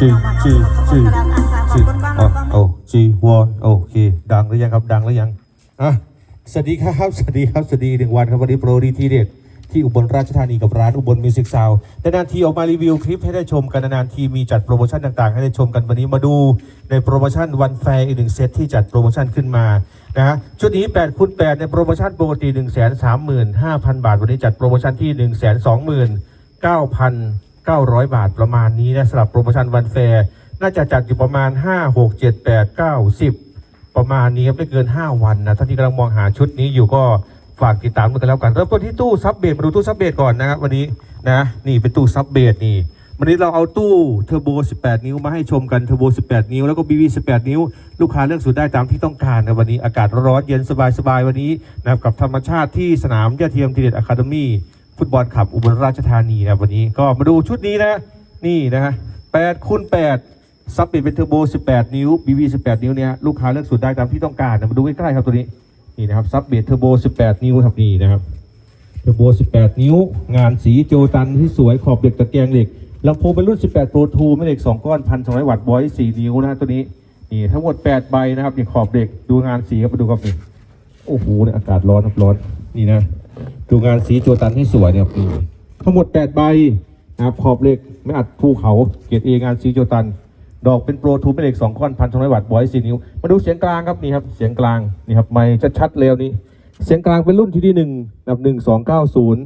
จีกำลังอ่านข่าวขอบจีคุณบ้างอ๋อบ้างโอ้จีวอนโอเคดังหรือยังครับดังหรือยังอะสวัสดีครับสวัสดีครับสวัสดีหนึ่งวันครับวันนี้โปรดีทีเด็ดที่อุบลราชธานีกับร้านอุบลมิวสิกซาวนานๆทีออกมารีวิวคลิปให้ได้ชมกันนานๆทีมีจัดโปรโมชั่นต่างๆ ให้ได้ชมกันวันนี้มาดูในโปรโมชั่นวันแฟร์อีกหนึ่งเซตที่จัดโปรโมชั่นขึ้นมานะชุดนี้8คูณ8ในโปรโมชั่นปกติ 1 3 5 0 0 0 บาท วันนี้จัดโปรโมชั่นที่ 1 2 9 900 บาทประมาณนี้นะสำหรับโปรโมชั่นวันแฟร์น่าจะจัดอยู่ประมาณ 5 6 7 8 9 10 ประมาณนี้ครับไม่เกิน 5 วันนะท่านที่กำลังมองหาชุดนี้อยู่ก็ฝากติดตามกันแล้วกันเริ่มต้นที่ตู้ซับเบสมาดูตู้ซับเบสก่อนนะครับวันนี้นะนี่เป็นตู้ซับเบสนี่วันนี้เราเอาตู้เทอร์โบ 18 นิ้วมาให้ชมกันเทอร์โบ 18 นิ้วแล้วก็ BB 18 นิ้ว ลูกค้าเลือกสูตรได้ตามที่ต้องการนะวันนี้อากาศร้อนเย็นสบายๆวันนี้นะครับกับธรรมชาติที่สนามยาเทียมทีเด็ดอะคาเดมี่ ฟุตบอลขับอุบลราชธานีนะวันนี้ก็มาดูชุดนี้นะ นี่นะฮะ8คูณ8ซับเปลี่ยนเป็นเทอร์โบ 18 นิ้ว BB 18 นิ้วเนี่ยลูกค้าเลือกสูตรได้ตามที่ต้องการนะมาดูใกล้ๆครับตัวนี้นี่นะครับซับเบรเทอร์โบ 18 นิ้วครับนี่นะครับเทอร์โบ 18 นิ้ว งานสีโจตันที่สวยขอบเหล็กตะแกรงเหล็กลำโพงเป็นรุ่น 18 Pro 2ไม่เหล็ก 2 ก้อน 1,200 วัตต์บอย4นิ้วนะตัวนี้นี่ทั้งหมด 8 ใบนะครับนี่ขอบเหล็กดูงานสีครับมาดูครับนี่โอ้โหเนี่ยอากาศร้อนครับร้อนนี่นะ ดูงานสีโจตันให้สวยเนี่ยพี่ทั้งหมด 8 ใบนะครับขอบเหล็กไม่อัดภูเขาเกียรติเองานสีโจตัน ดอกเป็นโปรทูเป็นเหล็ก2ก้อนพันสองร้อยวัตต์บอยสี่นิ้ว มาดูเสียงกลางครับนี่ครับเสียงกลางนี่ครับไม่ชัดๆเร็วนี่เสียงกลางเป็นรุ่นที่ที่หนึ่งนับหนึ่งสองเก้าศูนย์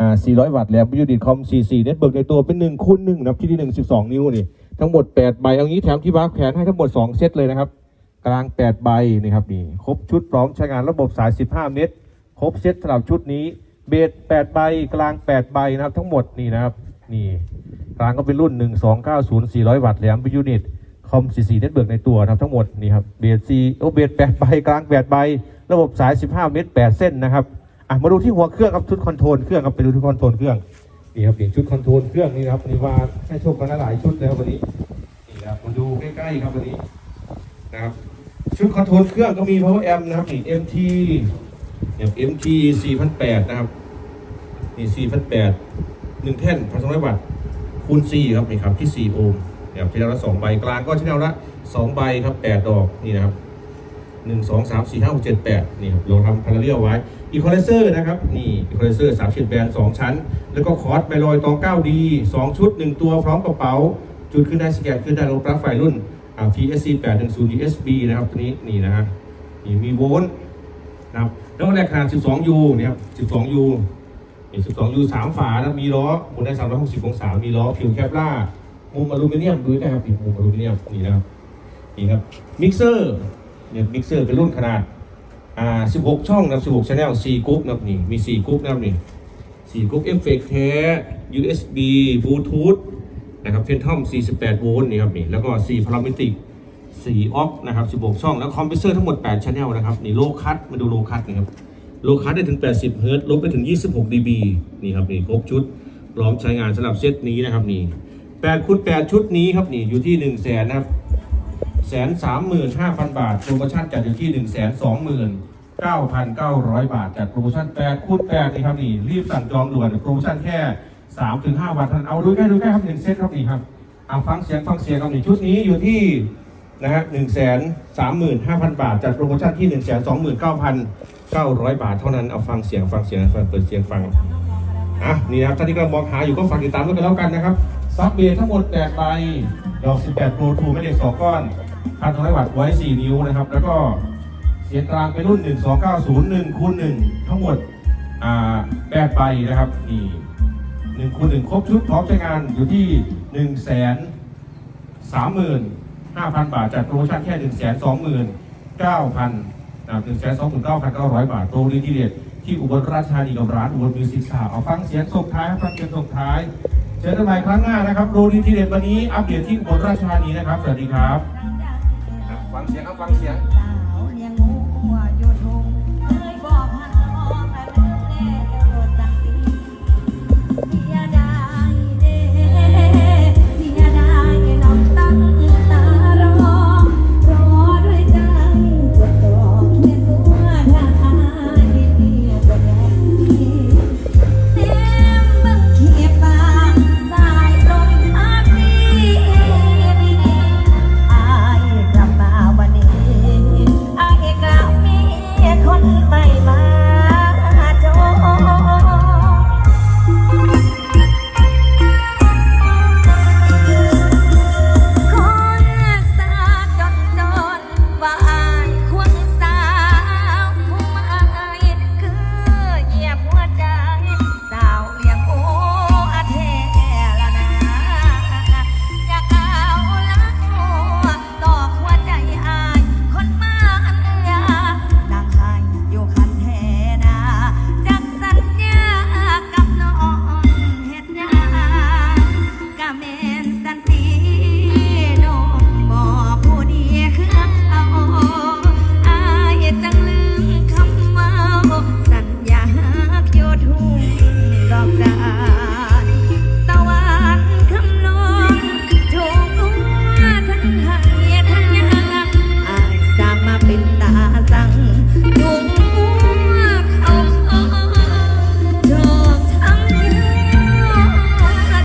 อ่าสี่ร้อยวัตต์แลมวิวดิตคอมสี่สี่เน็ตเบิร์กในตัวเป็นหนึ่งคูณหนึ่งนะครับที่ที่หนึ่งสิบสองนิ้วนี่ทั้งหมดแปดใบเอางี้แถมที่บ้าแขนให้ทั้งหมดสองเซตเลยนะครับกลาง 8 ใบนี่ครับนี่ครบชุดพร้อมใช้งานระบบสาย 15 เมตร ครบเซตสำหรับชุดนี้ เบส8ใบกลาง8ใบนะครับทั้งหมดนี่นะครับนี่กลางก็เป็นรุ่น1290 400วัตต์แหลมเป็นยูนิตคอม44เน็ตเบิร์กในตัวนะครับทั้งหมดนี่ครับเบส4โอเบส8ใบกลาง8ใบระบบสาย15เมตร8เส้นนะครับอะมาดูที่หัวเครื่องครับชุดคอนโทรลเครื่องครับไปดูที่คอนโทรลเครื่องนี่ครับนี่ชุดคอนโทรลเครื่องนี่ครับวันนี้ว่าให้โชคกันหลายชุดแล้ววันนี้นี่ครับมาดูใกล้ๆครับวันนี้นะครับชุดคอนโทรลเครื่องก็มี power amp นะครับนี่ MT เนี่ย MT 4008นะครับนี่4008หนึ่งแท่นพันสงร้อยวัตต์คูณ4ครับนี่ครับที่ 4 โอห์มนี่ครับชแนลละ2ใบกลางก็ชแนลละ2ใบครับ 8 ดอกนี่นะครับ1 2 3 4 5 6 7 8นี่ครับเราทำพาราเรียลไว้อีคอเลเซอร์นะครับนี่อีคอเลเซอร์3ชิ้นแบน2ชั้น แล้วก็คอร์สไบลอยตอง 9D 2 ชุด 1 ตัวพร้อมกระเป๋า จุดขึ้นได้สแกนขึ้นได้ลงปลั๊กไฟรุ่นอ่า PSC 810 USB นะครับตัวนี้นี่นะฮะนี่มีโวลต์นะครับ แล้วก็แรกขนาด 12U เนี่ยครับ 12U 12U 3ฝานะมีล้อหมุนได้ 360 องศา มีล้อผิวแคปล่ามุมอลูมิเนียมดูนะครับนี่มุมอลูมิเนียมนี่นะครับนี่ครับมิกเซอร์เนี่ยมิกเซอร์เป็นรุ่นขนาดอ่า16 ช่องนะครับ16 channel 4กรุ๊ปนะครับนี่มี 4กรุ๊ปนะครับนี่4กรุ๊ปเอฟเฟกต์แท้ USB บลูทูธนะครับเฟนทอม48 โวลต์นี่ครับนี่แล้วก็4พารามิติก 4ออฟนะครับ16 ช่อง แล้วคอมเพรสเซอร์ทั้งหมด8ช n แนลนะครับ นี่โลคัตมาดูโลคัตนะครับ โลคัตได้ถึง 80 เฮิร์ตลบไปถึง 26 dB นี่ครับนี่ครบชุดพร้อมใช้งานสำหรับเซตนี้นะครับนี่8คูณ8ชุดนี้ครับนี่อยู่ที่1 0 0 0 0แสนนะครับแสนสามหมื่นห้าพันบาท โปรโมชั่นจัดอยู่ที่1 2 9 9 9 0 0บาท จัดโปรโมชั่น8คูณ8นี่ครับนี่ รีบสั่งจองด่วนโปรโมชั่นแค่สามถึงห้าวันท่านเอาดูใกล้ดูใกล้ครับหนึ่งเซตครับนี่ครับเอาฟังเสียงฟังเสียงครับนี่ชุดนี้อยู่ที่ นะฮะหนึ่งแสนสามหมื่นห้าพันบาท จัดโปรโมชั่นที่หนึ่งแสนสองหมื่นเก้าพันเก้าร้อยบาทเท่านั้น เอาฟังเสียงฟังเสียงเปิดเสียงฟัง อะ นี่นะครับท่านที่กำลังมองหาอยู่ก็ฝากติดตามด้วยกันแล้วกันนะครับ ซับเบสทั้งหมดแปดใบ ดอกสิบแปดโปรทูไม่ได้สองก้อนพันสองร้อยวัตต์ไว้สี่นิ้วนะครับ แล้วก็เสียงกลางเป็นรุ่นหนึ่งสองเก้าศูนย์หนึ่งคูณหนึ่งทั้งหมด อ่าแปดใบนะครับนี่หนึ่งคูณหนึ่งครบชุดพร้อมใช้งานอยู่ที่หนึ่งแสนสามหมื่น 5,000 บาทจัดโปรโมชั่นแค่หนึ่งแสนสองหมื่นเก้าพันถึงแสนสองหมื่นเก้าพันเก้าร้อยบาทโปรดีทีเด็ดที่อุบลราชธานีกับร้านอุบลมิวสิกสาวเอาฟังเสียงส่งท้ายฟังเสียงส่งท้ายเจอกันใหม่ครั้งหน้านะครับโปรดีทีเด็ดวันนี้อัปเดตที่อุบลราชธานีนะครับ สวัสดีครับอะฟังเสียงครับฟังเสียง